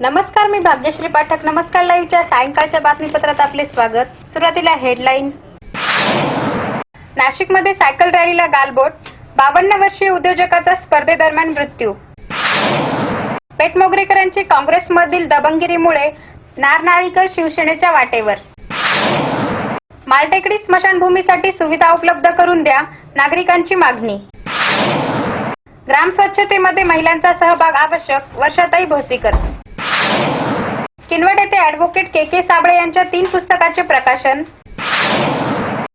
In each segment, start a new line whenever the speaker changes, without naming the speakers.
नमस्कार मी भाग्यश्री पाठक. नमस्कार लाईव्हच्या सायंकाळच्या बातमीपत्रात आपले स्वागत. सुरुवातीला हेडलाईन. नाशिकमध्ये सायकल रॅलीला गालबोट. बावन्न वर्षीय उद्योजकाचा स्पर्धेदरम्यान मृत्यू. पेटमोगरेकरांची काँग्रेसमधील दबंगिरीमुळे नारनाळीकर शिवसेनेच्या वाटेवर. मालटेकडी स्मशानभूमीसाठी सुविधा उपलब्ध करून द्या नागरिकांची मागणी. ग्राम स्वच्छतेमध्ये महिलांचा सहभाग आवश्यक वर्षाताई भोसीकर. किनवट येथे अॅडव्होकेट के के साबळे यांच्या तीन पुस्तकाचे प्रकाशन.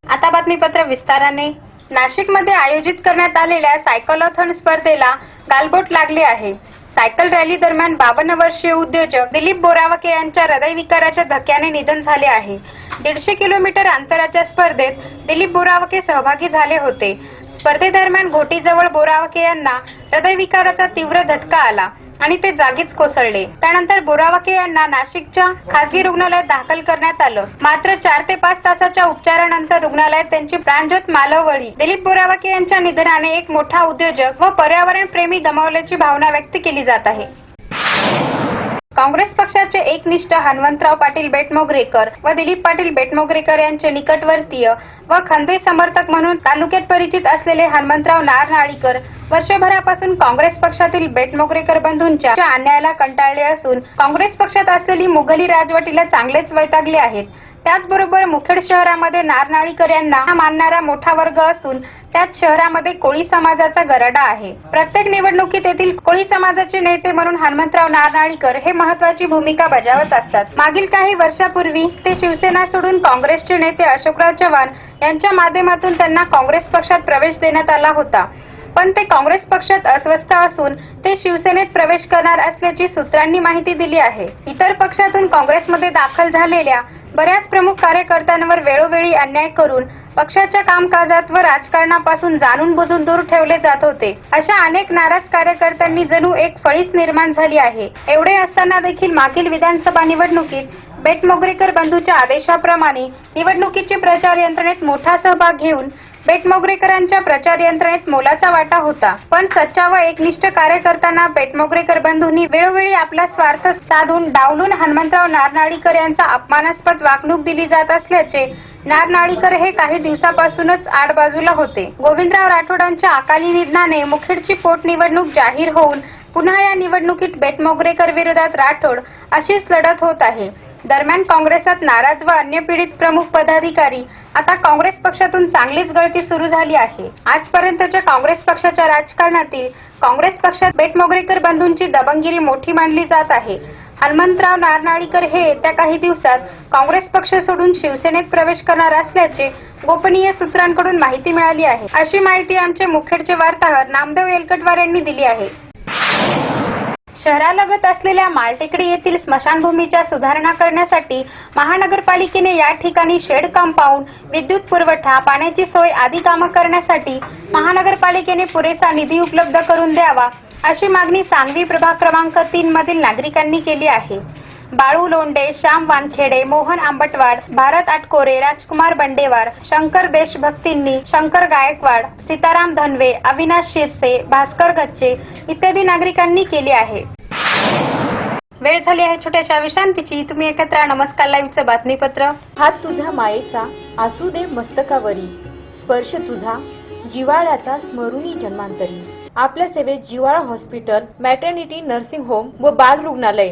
आता बातमीपत्र विस्ताराने. नाशिकमध्ये आयोजित करण्यात आलेल्या सायकलॉथॉन स्पर्धेला गालबोट लागले आहे. सायकल रॅली दरम्यान बावन्न वर्षीय उद्योजक दिलीप बोरावके यांच्या हृदयविकाराच्या धक्क्याने निधन झाले आहे. दीडशे किलोमीटर अंतराच्या स्पर्धेत दिलीप बोरावके सहभागी झाले होते. स्पर्धेदरम्यान घोटीजवळ बोरावके यांना हृदयविकाराचा तीव्र झटका आला. आणि ते जागीच कोसळले. त्यानंतर बोरावके यांना नाशिकच्या खासगी रुग्णालयात दाखल करण्यात आलं. मात्र चार ते पाच तासाच्या उपचारानंतर रुग्णालयात त्यांची प्राणज्योत मालवली दिलीप बोरावके यांच्या निधनाने एक मोठा उद्योजक व पर्यावरण प्रेमी गमावल्याची भावना व्यक्त केली जात आहे. काँग्रेस पक्षाचे एकनिष्ठ हनुमंतराव पाटील बेटमोगरेकर व दिलीप पाटील बेटमोगरेकर यांचे निकटवर्तीय व खंदे समर्थक म्हणून तालुक्यात परिचित असलेले हनुमंतराव नारनाळीकर वर्षभरापासून काँग्रेस पक्षातील बेटमोगरेकर बंधूंच्या अन्यायाला कंटाळले असून काँग्रेस पक्षात असलेली मुघली राजवटीला चांगलेच वैतागले आहेत. त्याचबरोबर मुखेड शहरामध्ये नारनाळीकर यांना मानणारा मोठा वर्ग असून त्यात शहरामध्ये कोळी समाजाचा गरडा आहे. प्रत्येक निवडणुकीत येथील कोळी समाजाचे नेते म्हणून हनुमंतराव नारनाळीकर हे महत्वाची भूमिका बजावत असतात. मागील काही वर्षापूर्वी ते शिवसेना सोडून काँग्रेसचे नेते अशोकराव चव्हाण यांच्या माध्यमातून त्यांना काँग्रेस पक्षात प्रवेश देण्यात आला होता. पण ते काँग्रेस पक्षात अस्वस्थ असून ते शिवसेनेत प्रवेश करणार असल्याची सूत्रांनी माहिती दिली आहे. इतर पक्षातून काँग्रेसमध्ये दाखल झालेल्या बऱ्याच प्रमुख कार्यकर्त्यांवर वेळोवेळी अन्याय करून पक्षाच्या कामकाजात व राजकारणापासून जाणून बुजून दूर ठेवले जात होते. अशा अनेक नाराज कार्यकर्त्यांनी जणू एक फळीच निर्माण झाली आहे. एवढे असताना देखील मागील विधानसभा निवडणुकीत बेटमोगरेकर बंधूच्या आदेशाप्रमाणे निवडणुकीची प्रचार यंत्रणेत मोठा सहभाग घेऊन पेटमोगरेकरांच्या प्रचार यंत्रणेत मोलाचा वाटा होता. पण सच्चा व एकनिष्ठ कार्यकर्त्यांना पेटमोगरेकर बंधूंनी वेळोवेळी आपला स्वार्थ साधून डावलून हनुमंतराव नारनाळीकर यांचा अपमानास्पद वागणूक दिली जात असल्याचे नारनाळीकर हे काही दिवसापासूनच आडबाजूला होते. गोविंदराव राठोडांच्या अकाली निधनाने मुखेडची पोटनिवडणूक जाहीर होऊन पुन्हा या निवडणुकीत बेटमोगरेकर विरोधात राठोड अशीच लढत होत आहे. दरम्यान काँग्रेसात नाराज व अन्य पीडित प्रमुख पदाधिकारी आता काँग्रेस पक्षातून चांगलीच गळती सुरू झाली आहे. आजपर्यंतच्या काँग्रेस पक्षाच्या राजकारणातील काँग्रेस पक्षात बेटमोगरेकर बंधूंची दबंगिरी मोठी मानली जात आहे. हनुमंतराव नारनाळीकर हे येत्या काही दिवसात काँग्रेस पक्ष सोडून शिवसेनेत प्रवेश करणार असल्याचे गोपनीय सूत्रांकडून माहिती मिळाली आहे. अशी माहिती आमचे मुखेडचे वार्ताहर नामदेव येलकटवार यांनी दिली आहे. शहरालगत असलेल्या मालटेकडी येथील स्मशानभूमीच्या सुधारणा करण्यासाठी महानगरपालिकेने या ठिकाणी शेड कंपाऊंड विद्युत पुरवठा पाण्याची सोय आदी कामं करण्यासाठी महानगरपालिकेने पुरेसा निधी उपलब्ध करून द्यावा अशी मागणी सांगवी प्रभाग क्रमांक तीन मधील नागरिकांनी केली आहे. बाळू लोंडे श्याम वानखेडे मोहन आंबटवाड भारत आटकोरे राजकुमार बंडेवार शंकर देशभक्तींनी शंकर गायकवाड सीताराम धनवे अविनाश शिरसे भास्कर गच्चे इत्यादी नागरिकांनी केली आहे. वेळ झाली आहे छोट्याशा विश्रांतीची. तुम्ही एकत्र नमस्कार. लाईव्हचं बातमीपत्र.
हात तुझ्या मायेचा आसू दे मस्तकावरी. स्पर्श तुझा जिवाळ्याचा स्मरुणी जन्मांतरी. आपल्या सेवेत जिवाळा हॉस्पिटल मॅटर्निटी नर्सिंग होम व बाल रुग्णालय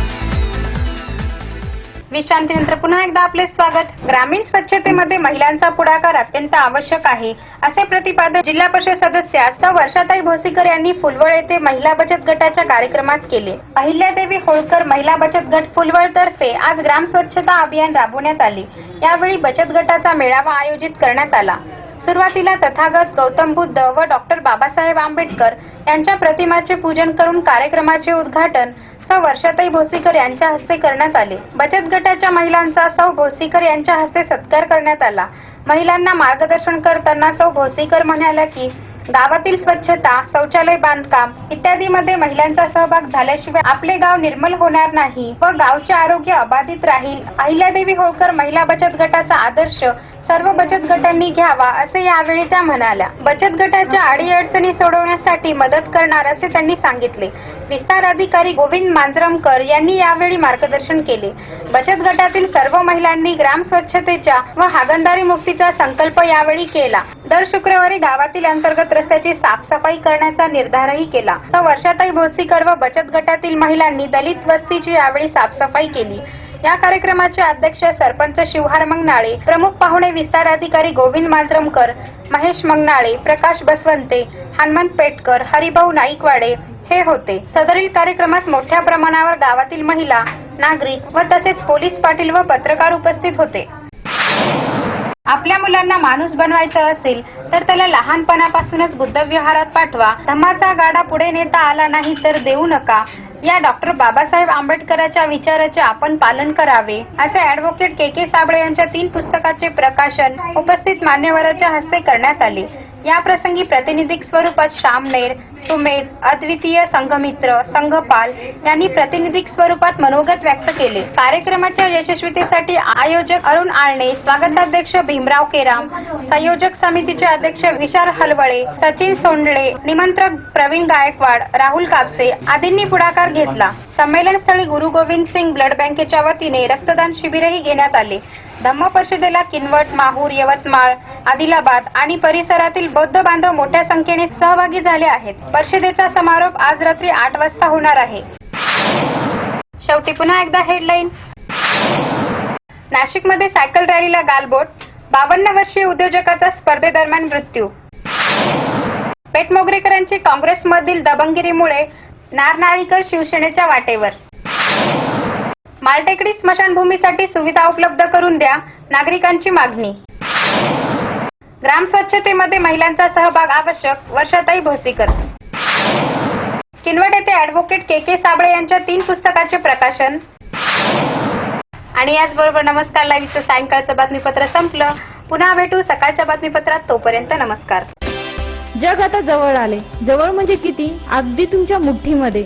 विश्रांतीनंतर पुन्हा एकदा आपले स्वागत. ग्रामीण स्वच्छतेमध्ये महिलांचा पुढाकार अत्यंत आवश्यक आहे. असे प्रतिपादन जिल्हा परिषद सदस्या सौ. वर्षाताई भोसीकर यांनी फुलवळ येथे महिला बचत गटाच्या कार्यक्रमात केले. अहिल्यादेवी होळकर महिला बचत गट फुलवळ तर्फे आज ग्राम स्वच्छता अभियान राबवण्यात आले. यावेळी बचत गटाचा मेळावा आयोजित करण्यात आला. सुरुवातीला तथागत गौतम बुद्ध व डॉक्टर बाबासाहेब आंबेडकर यांच्या प्रतिमाचे पूजन करून कार्यक्रमाचे उद्घाटन सौ वर्षाताई भोसीकर यांच्या हस्ते करण्यात आले. बचत गटाच्या महिलांचा सौ भोसीकर यांच्या हस्ते सत्कार करण्यात आला. महिलांना मार्गदर्शन करताना सौ भोसीकर म्हणाल्या की गावातील स्वच्छता शौचालय बांधकाम इत्यादी मध्ये महिलांचा सहभाग झाल्याशिवाय आपले गाव निर्मल होणार नाही व गावचे आरोग्य अबाधित राहील. अहिल्यादेवी होळकर महिला बचत गटाचा आदर्श सर्व बचत गटांनी घ्यावा असे यावेळी त्या म्हणाल्या. बचत गटाच्या अडीअडचणी सोडवण्यासाठी मदत करणार असे त्यांनी सांगितले. विस्तार अधिकारी गोविंद मांजरमकर यांनी यावेळी मार्गदर्शन केले. बचत गटातील सर्व महिलांनी ग्राम स्वच्छतेच्या व हागणदारी मुक्तीचा संकल्प यावेळी केला. दर शुक्रवारी गावातील अंतर्गत रस्त्याची साफसफाई करण्याचा निर्धारही केला. तर वर्षाताई भोसीकर व बचत गटातील महिलांनी दलित वस्तीची यावेळी साफसफाई केली. या कार्यक्रमाचे अध्यक्ष सरपंच शिवहार मंगनाळे प्रमुख पाहुणे विस्तार अधिकारी गोविंद मांजरमकर महेश मंगनाळे प्रकाश बसवंते हनुमंत पेटकर हरिभाऊ नाईकवाडे हे होते. सदरील कार्यक्रमात मोठ्या प्रमाणावर गावातील महिला नागरिक व तसेच पोलीस पाटील व पत्रकार उपस्थित होते. आपल्या मुलांना माणूस बनवायचं असेल तर त्याला लहानपणापासूनच बुद्ध विहारात पाठवा. धम्माचा गाडा पुढे नेता आला नाही तर देऊ नका. या डॉक्टर बाबासाहेब आंबेडकरांच्या विचाराचे आपण पालन करावे असे ऍडव्होकेट के के साबळे यांच्या तीन पुस्तकाचे प्रकाशन उपस्थित मान्यवरांच्या हस्ते करण्यात आले. या प्रसंगी प्रातिनिधिक स्वरूपात श्यामनेर सुमेध अद्वितीय संघमित्र संघपाल यांनी प्रातिनिधिक स्वरूपात मनोगत व्यक्त केले. कार्यक्रमाच्या यशस्वीतेसाठी आयोजक अरुण आळणे स्वागताध्यक्ष भीमराव केराम संयोजक समितीचे अध्यक्ष विशाल हलवळे सचिन सोंडळे निमंत्रक प्रवीण गायकवाड राहुल कापसे आदींनी पुढाकार घेतला. संमेलनस्थळी गुरु गोविंद सिंग ब्लड बँकेच्या वतीने रक्तदान शिबिरही घेण्यात आले. धम्म परिषदेला किनवट माहूर यवतमाळ आदिलाबाद आणि परिसरातील बौद्ध बांधव मोठ्या संख्येने सहभागी झाले आहेत. परिषदेचा समारोप आज रात्री आठ वाजता होणार आहे. शेवटी पुन्हा एकदा हेडलाईन नाशिकमध्ये सायकल रॅलीला गालबोट बावन्न वर्षीय उद्योजकाचा स्पर्धेदरम्यान मृत्यू. पेटमोगरेकरांची काँग्रेसमधील दबंगिरीमुळे नारनाळीकर शिवसेनेच्या वाटेवर. मालटेकडी स्मशानभूमीसाठी सुविधा उपलब्ध करून द्या नागरिकांची मागणी. ग्राम स्वच्छतेमध्ये महिलांचा सहभाग आवश्यक वर्षाताई भोसीकर. किनवट येथे ऍडव्होकेट के के साबळे यांच्या तीन पुस्तकाचे प्रकाशन. आणि याचबरोबर नमस्कार लाईव्हचं सायंकाळचं बातमीपत्र संपलं. पुन्हा भेटू सकाळच्या बातमीपत्रात तोपर्यंत नमस्कार.
जग आता जवळ आले. जवळ म्हणजे किती? अगदी तुमच्या मुठ्ठीमध्ये